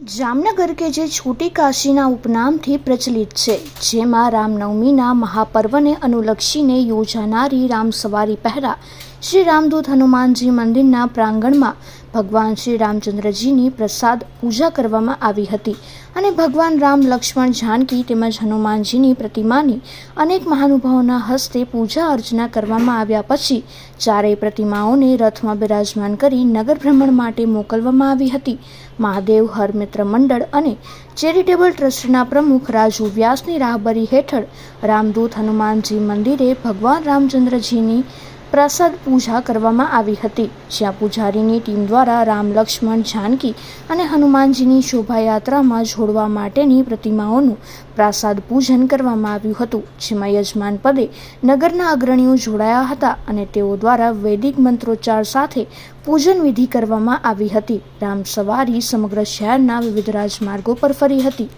જામનગર કે જે છોટી કાશીના ઉપનામથી પ્રચલિત છે, જેમાં રામનવમીના મહાપર્વને અનુલક્ષીને યોજાનારી રામસવારી પહેલા શ્રી રામદૂત હનુમાનજી મંદિરના પ્રાંગણમાં ભગવાન શ્રી રામચંદ્રજીની પ્રસાદ પૂજા કરવામાં આવી હતી અને ભગવાન રામ લક્ષ્મણ જાનકી તેમજ હનુમાનજીની પ્રતિમાની અનેક મહાનુભાવોના હસ્તે પૂજા અર્ચના કરવામાં આવ્યા પછી ચારેય પ્રતિમાઓને રથમાં બિરાજમાન કરી નગર ભ્રમણ માટે મોકલવામાં આવી હતી. મહાદેવ હર મિત્ર મંડળ અને ચેરિટેબલ ટ્રસ્ટના પ્રમુખ રાજુ વ્યાસની રાહબરી હેઠળ રામદૂત હનુમાનજી મંદિરે ભગવાન રામચંદ્રજીની પ્રસાદ પૂજા કરવામાં આવી હતી. જ્યાં પૂજારીની ટીમ દ્વારા રામ લક્ષ્મણ જાનકી અને હનુમાનજીની શોભાયાત્રામાં જોડવા માટેની પ્રતિમાઓનું પ્રાસાદ પૂજન કરવામાં આવ્યું હતું. જેમાં યજમાન પદે નગરના અગ્રણીઓ જોડાયા હતા અને તેઓ દ્વારા વૈદિક મંત્રોચ્ચાર સાથે પૂજન વિધિ કરવામાં આવી હતી. રામ સવારી સમગ્ર શહેરના વિવિધ રાજમાર્ગો પર ફરી હતી.